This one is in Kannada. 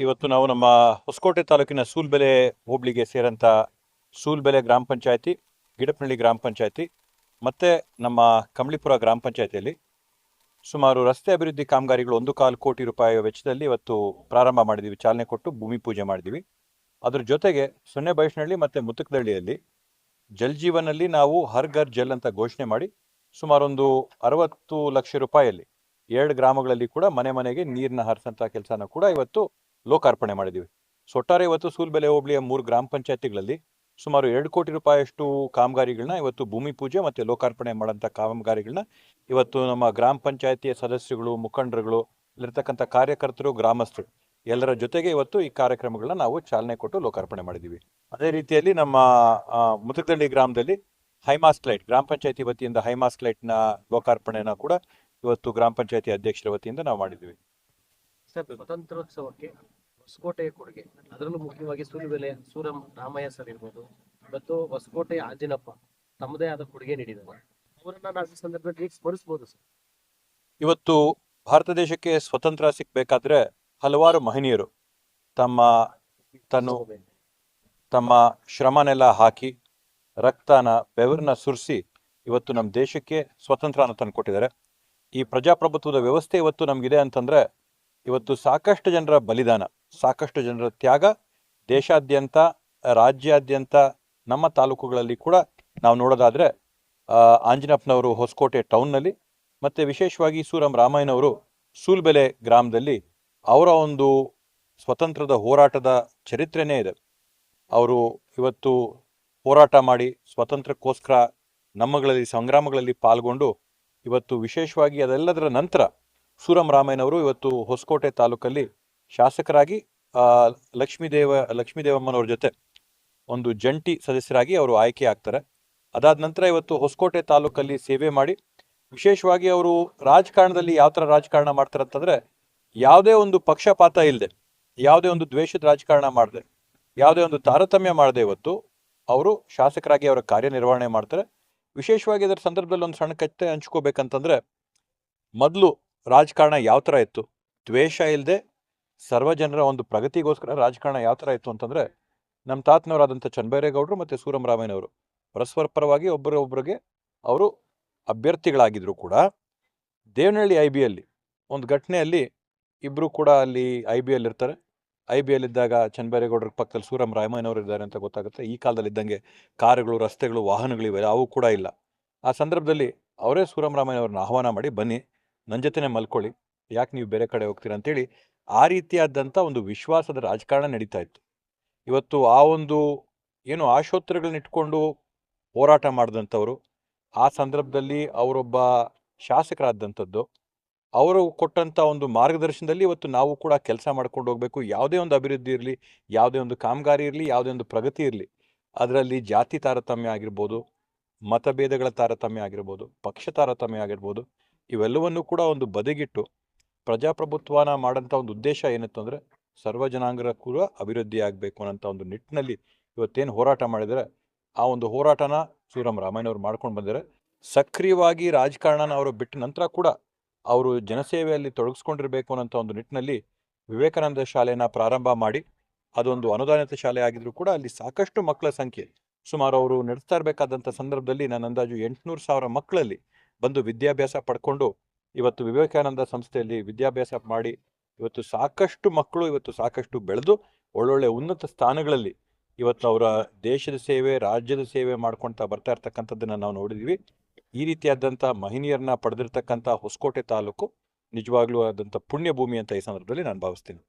ಇವತ್ತು ನಾವು ನಮ್ಮ ಹೊಸಕೋಟೆ ತಾಲೂಕಿನ ಸೂಲ್ಬೆಲೆ ಹೋಬಳಿಗೆ ಸೇರಂತ ಸೂಲ್ಬೆಲೆ ಗ್ರಾಮ ಪಂಚಾಯತಿ, ಗಿಡಪನಹಳ್ಳಿ ಗ್ರಾಮ ಪಂಚಾಯತಿ, ಮತ್ತು ನಮ್ಮ ಕಮಳಿಪುರ ಗ್ರಾಮ ಪಂಚಾಯತಿಯಲ್ಲಿ ಸುಮಾರು ರಸ್ತೆ ಅಭಿವೃದ್ಧಿ ಕಾಮಗಾರಿಗಳು ಒಂದು ಕಾಲು ಕೋಟಿ ರೂಪಾಯಿ ವೆಚ್ಚದಲ್ಲಿ ಇವತ್ತು ಪ್ರಾರಂಭ ಮಾಡಿದ್ದೀವಿ ಚಾಲನೆ ಕೊಟ್ಟು ಭೂಮಿ ಪೂಜೆ ಮಾಡಿದ್ದೀವಿ ಅದ್ರ ಜೊತೆಗೆ ಸೊನ್ನೆ ಬೈಷ್ನಹಳ್ಳಿ ಮತ್ತು ಮುತ್ತಕದಹಳ್ಳಿಯಲ್ಲಿ ಜಲ್ ಜೀವನಲ್ಲಿ ನಾವು ಹರ್ ಘರ್ ಜಲ್ ಅಂತ ಘೋಷಣೆ ಮಾಡಿ ಸುಮಾರೊಂದು ಅರವತ್ತು ಲಕ್ಷ ರೂಪಾಯಿಯಲ್ಲಿ ಎರಡು ಗ್ರಾಮಗಳಲ್ಲಿ ಕೂಡ ಮನೆ ಮನೆಗೆ ನೀರನ್ನ ಹರಿಸಂತ ಕೆಲಸನ ಕೂಡ ಇವತ್ತು ಲೋಕಾರ್ಪಣೆ ಮಾಡಿದ್ದೀವಿ. ಸೊಟ್ಟಾರೆ ಇವತ್ತು ಸೂಲ್ಬೆಲೆ ಹೋಬಳಿಯ ಮೂರು ಗ್ರಾಮ ಪಂಚಾಯತಿಗಳಲ್ಲಿ ಸುಮಾರು ಎರಡು ಕೋಟಿ ರೂಪಾಯಿಯಷ್ಟು ಕಾಮಗಾರಿಗಳನ್ನ ಇವತ್ತು ಭೂಮಿ ಪೂಜೆ ಮತ್ತು ಲೋಕಾರ್ಪಣೆ ಮಾಡೋಂಥ ಕಾಮಗಾರಿಗಳನ್ನ ಇವತ್ತು ನಮ್ಮ ಗ್ರಾಮ ಪಂಚಾಯತಿಯ ಸದಸ್ಯರುಗಳು, ಮುಖಂಡರುಗಳು, ಇಲ್ಲಿರ್ತಕ್ಕಂಥ ಕಾರ್ಯಕರ್ತರು, ಗ್ರಾಮಸ್ಥರು ಎಲ್ಲರ ಜೊತೆಗೆ ಇವತ್ತು ಈ ಕಾರ್ಯಕ್ರಮಗಳನ್ನ ನಾವು ಚಾಲನೆ ಕೊಟ್ಟು ಲೋಕಾರ್ಪಣೆ ಮಾಡಿದ್ದೀವಿ. ಅದೇ ರೀತಿಯಲ್ಲಿ ನಮ್ಮ ಮುತಕದಳ್ಳಿ ಗ್ರಾಮದಲ್ಲಿ ಹೈಮಾಸ್ಕ್ ಲೈಟ್, ಗ್ರಾಮ ಪಂಚಾಯತಿ ವತಿಯಿಂದ ಹೈಮಾಸ್ಕ್ ಲೈಟ್ನ ಲೋಕಾರ್ಪಣೆನ ಕೂಡ ಇವತ್ತು ಗ್ರಾಮ ಪಂಚಾಯತಿ ಅಧ್ಯಕ್ಷರ ವತಿಯಿಂದ ನಾವು ಮಾಡಿದ್ದೀವಿ. ಸ್ವತಂತ್ರೋತ್ಸವಕ್ಕೆ ಹೊಸಕೋಟೆಯ ಕೊಡುಗೆ. ಅದರಲ್ಲೂ ಮುಖ್ಯವಾಗಿ ಸೂರ್ಯಬೆಲೆ ಸೂರಂ ರಾಮಯ್ಯ ಸರ್ ಇರ್ಬೋದು. ಮತ್ತು ಹೊಸಕೋಟೆಯ ಆಂಜಿನಪ್ಪ ತಮ್ಮದೇ ಆದ ಕೊಡುಗೆ ನೀಡಿದ್ದಾರೆ. ಅವರನ್ನ ನಾವು ಸಂದರ್ಭದಲ್ಲಿ ಸ್ಮರಿಸಬಹುದು ಸರ್? ಇವತ್ತು ಭಾರತ ದೇಶಕ್ಕೆ ಸ್ವತಂತ್ರ ಸಿಕ್ಬೇಕಾದ್ರೆ ಹಲವಾರು ಮಹನೀಯರು ತಮ್ಮ ತನ್ನ ತಮ್ಮ ಶ್ರಮನೆಲ್ಲ ಹಾಕಿ ರಕ್ತನ ಬೆವರನ್ನ ಸುರಿಸಿ ಇವತ್ತು ನಮ್ಮ ದೇಶಕ್ಕೆ ಸ್ವತಂತ್ರನ ತಂದುಕೊಟ್ಟಿದ್ದಾರೆ ಈ ಪ್ರಜಾಪ್ರಭುತ್ವದ ವ್ಯವಸ್ಥೆ ಇವತ್ತು ನಮಗಿದೆ ಅಂತಂದ್ರೆ ಇವತ್ತು ಸಾಕಷ್ಟು ಜನರ ಬಲಿದಾನ. ಸಾಕಷ್ಟು ಜನರ ತ್ಯಾಗ. ದೇಶಾದ್ಯಂತ, ರಾಜ್ಯಾದ್ಯಂತ, ನಮ್ಮ ತಾಲೂಕುಗಳಲ್ಲಿ ಕೂಡ ನಾವು ನೋಡೋದಾದರೆ ಆಂಜನಪ್ಪನವರು ಹೊಸಕೋಟೆ ಟೌನ್ನಲ್ಲಿ ಮತ್ತು ವಿಶೇಷವಾಗಿ ಸೂರಂ ರಾಮಯ್ಯನವರು ಸೂಲ್ಬೆಲೆ ಗ್ರಾಮದಲ್ಲಿ ಅವರ ಒಂದು ಸ್ವತಂತ್ರದ ಹೋರಾಟದ ಚರಿತ್ರೆನೇ ಇದೆ. ಅವರು ಇವತ್ತು ಹೋರಾಟ ಮಾಡಿ ಸ್ವಾತಂತ್ರ್ಯಕ್ಕೋಸ್ಕರ ನಮ್ಮಗಳಲ್ಲಿ, ಸಂಗ್ರಾಮಗಳಲ್ಲಿ ಪಾಲ್ಗೊಂಡು ಇವತ್ತು ವಿಶೇಷವಾಗಿ ಅದೆಲ್ಲದರ ನಂತರ ಸೂರಂ ರಾಮಯ್ಯನವರು ಇವತ್ತು ಹೊಸಕೋಟೆ ತಾಲೂಕಲ್ಲಿ ಶಾಸಕರಾಗಿ ಲಕ್ಷ್ಮೀದೇವ, ಲಕ್ಷ್ಮೀದೇವಮ್ಮನವ್ರ ಜೊತೆ ಒಂದು ಜಂಟಿ ಸದಸ್ಯರಾಗಿ ಅವರು ಆಯ್ಕೆ ಆಗ್ತಾರೆ. ಅದಾದ ನಂತರ ಇವತ್ತು ಹೊಸಕೋಟೆ ತಾಲೂಕಲ್ಲಿ ಸೇವೆ ಮಾಡಿ, ವಿಶೇಷವಾಗಿ ಅವರು ರಾಜಕಾರಣದಲ್ಲಿ ಯಾವ ಥರ ರಾಜಕಾರಣ ಮಾಡ್ತಾರೆ ಅಂತಂದ್ರೆ, ಯಾವುದೇ ಒಂದು ಪಕ್ಷಪಾತ ಇಲ್ಲದೆ ಯಾವುದೇ ಒಂದು ದ್ವೇಷದ ರಾಜಕಾರಣ ಮಾಡದೆ, ಯಾವುದೇ ಒಂದು ತಾರತಮ್ಯ ಮಾಡದೆ ಇವತ್ತು ಅವರು ಶಾಸಕರಾಗಿ ಅವರ ಕಾರ್ಯನಿರ್ವಹಣೆ ಮಾಡ್ತಾರೆ. ವಿಶೇಷವಾಗಿ ಇದರ ಸಂದರ್ಭದಲ್ಲಿ ಒಂದು ಸಣ್ಣ ಕತ್ತೆ ಹಂಚ್ಕೋಬೇಕಂತಂದ್ರೆ, ಮೊದಲು ರಾಜಕಾರಣ ಯಾವ ಥರ ಇತ್ತು? ದ್ವೇಷ ಇಲ್ಲದೆ ಸರ್ವಜನರ ಒಂದು ಪ್ರಗತಿಗೋಸ್ಕರ ರಾಜಕಾರಣ ಯಾವ ಥರ ಇತ್ತು ಅಂತಂದ್ರೆ, ನಮ್ಮ ತಾತನವರಾದಂಥ ಚನ್ನಬೈರೇಗೌಡರು ಮತ್ತು ಸೂರಂ ರಾಮಯ್ಯನವರು ಪರಸ್ಪರ ಪರವಾಗಿ ಒಬ್ಬರೊಬ್ಬರಿಗೆ ಅವರು ಅಭ್ಯರ್ಥಿಗಳಾಗಿದ್ದರು ಕೂಡ. ದೇವನಹಳ್ಳಿ ಐ ಬಿ ಅಲ್ಲಿ ಒಂದು ಘಟನೆಯಲ್ಲಿ ಇಬ್ಬರು ಕೂಡ ಅಲ್ಲಿ ಐ ಬಿ ಎಲ್ ಇರ್ತಾರೆ. ಐ ಬಿ ಎಲ್ ಇದ್ದಾಗ ಚನ್ನಬೈರೇಗೌಡರ ಪಕ್ಕದಲ್ಲಿ ಸೂರಂ ರಾಮಯ್ಯನವರು ಇದ್ದಾರೆ ಅಂತ ಗೊತ್ತಾಗುತ್ತೆ. ಈ ಕಾಲದಲ್ಲಿ ಇದ್ದಂಗೆ ಕಾರುಗಳು, ರಸ್ತೆಗಳು ವಾಹನಗಳಿವೆ ಅವು ಕೂಡ ಇಲ್ಲ. ಆ ಸಂದರ್ಭದಲ್ಲಿ ಅವರೇ ಸೂರಂ ರಾಮಯ್ಯನವ್ರನ್ನ ಆಹ್ವಾನ ಮಾಡಿ, ಬನ್ನಿ, ನನ್ನ ಜೊತೆನೇ ಮಲ್ಕೊಳ್ಳಿ, ಯಾಕೆ ನೀವು ಬೇರೆ ಕಡೆ ಹೋಗ್ತೀರಾ ಅಂತೇಳಿ ಆ ರೀತಿಯಾದಂಥ ಒಂದು ವಿಶ್ವಾಸದ ರಾಜಕಾರಣ ನಡೀತಾ ಇತ್ತು. ಇವತ್ತು ಆ ಒಂದು ಏನು ಆಶೋತ್ತರಗಳನ್ನ ಇಟ್ಕೊಂಡು ಹೋರಾಟ ಮಾಡಿದಂಥವ್ರು, ಆ ಸಂದರ್ಭದಲ್ಲಿ ಅವರೊಬ್ಬ ಶಾಸಕರಾದಂಥದ್ದು, ಅವರು ಕೊಟ್ಟಂಥ ಒಂದು ಮಾರ್ಗದರ್ಶನದಲ್ಲಿ ಇವತ್ತು ನಾವು ಕೂಡ ಕೆಲಸ ಮಾಡ್ಕೊಂಡು ಹೋಗಬೇಕು. ಯಾವುದೇ ಒಂದು ಅಭಿವೃದ್ಧಿ ಇರಲಿ, ಯಾವುದೇ ಒಂದು ಕಾಮಗಾರಿ ಇರಲಿ, ಯಾವುದೇ ಒಂದು ಪ್ರಗತಿ ಇರಲಿ, ಅದರಲ್ಲಿ ಜಾತಿ ತಾರತಮ್ಯ ಆಗಿರ್ಬೋದು, ಮತಭೇದಗಳ ತಾರತಮ್ಯ ಆಗಿರ್ಬೋದು, ಪಕ್ಷ ತಾರತಮ್ಯ ಆಗಿರ್ಬೋದು, ಇವೆಲ್ಲವನ್ನೂ ಕೂಡ ಒಂದು ಬದಿಗಿಟ್ಟು ಪ್ರಜಾಪ್ರಭುತ್ವನ ಮಾಡೋಂಥ ಒಂದು ಉದ್ದೇಶ ಏನಿತ್ತು ಅಂದರೆ, ಸರ್ವ ಜನಾಂಗರ ಕೂಡ ಅಭಿವೃದ್ಧಿ ಆಗಬೇಕು ಅನ್ನೋಂಥ ಒಂದು ನಿಟ್ಟಿನಲ್ಲಿ ಇವತ್ತೇನು ಹೋರಾಟ ಮಾಡಿದರೆ, ಆ ಒಂದು ಹೋರಾಟನ ಸೂರಂ ರಾಮಯ್ಯನವರು ಮಾಡ್ಕೊಂಡು ಬಂದಿದ್ದಾರೆ. ಸಕ್ರಿಯವಾಗಿ ರಾಜಕಾರಣನ ಅವರು ಬಿಟ್ಟ ನಂತರ ಕೂಡ ಅವರು ಜನಸೇವೆಯಲ್ಲಿ ತೊಡಗಿಸ್ಕೊಂಡಿರಬೇಕು ಅನ್ನೋಂಥ ಒಂದು ನಿಟ್ಟಿನಲ್ಲಿ ವಿವೇಕಾನಂದ ಶಾಲೆನ ಪ್ರಾರಂಭ ಮಾಡಿ, ಅದೊಂದು ಅನುದಾನಿತ ಶಾಲೆ ಆಗಿದ್ರು ಕೂಡ ಅಲ್ಲಿ ಸಾಕಷ್ಟು ಮಕ್ಕಳ ಸಂಖ್ಯೆ, ಸುಮಾರು ಅವರು ನಡೆಸ್ತಾ ಇರಬೇಕಾದಂಥ ಸಂದರ್ಭದಲ್ಲಿ ನನ್ನ ಅಂದಾಜು ಎಂಟುನೂರು ಸಾವಿರ ಮಕ್ಕಳಲ್ಲಿ ಬಂದು ವಿದ್ಯಾಭ್ಯಾಸ ಪಡ್ಕೊಂಡು ಇವತ್ತು ವಿವೇಕಾನಂದ ಸಂಸ್ಥೆಯಲ್ಲಿ ವಿದ್ಯಾಭ್ಯಾಸ ಮಾಡಿ ಇವತ್ತು ಸಾಕಷ್ಟು ಮಕ್ಕಳು ಇವತ್ತು ಸಾಕಷ್ಟು ಬೆಳೆದು ಒಳ್ಳೊಳ್ಳೆ ಉನ್ನತ ಸ್ಥಾನಗಳಲ್ಲಿ ಇವತ್ತು ಅವರ ದೇಶದ ಸೇವೆ, ರಾಜ್ಯದ ಸೇವೆ ಮಾಡ್ಕೊಳ್ತಾ ಬರ್ತಾ ಇರ್ತಕ್ಕಂಥದ್ದನ್ನು ನಾವು ನೋಡಿದ್ವಿ. ಈ ರೀತಿಯಾದಂಥ ಮಹಿನಿಯರನ್ನ ಪಡೆದಿರ್ತಕ್ಕಂಥ ಹೊಸಕೋಟೆ ತಾಲೂಕು ನಿಜವಾಗ್ಲೂ ಆದಂಥ ಪುಣ್ಯ ಭೂಮಿ ಅಂತ ಈ ಸಂದರ್ಭದಲ್ಲಿ ನಾನು ಭಾವಿಸ್ತೀನಿ.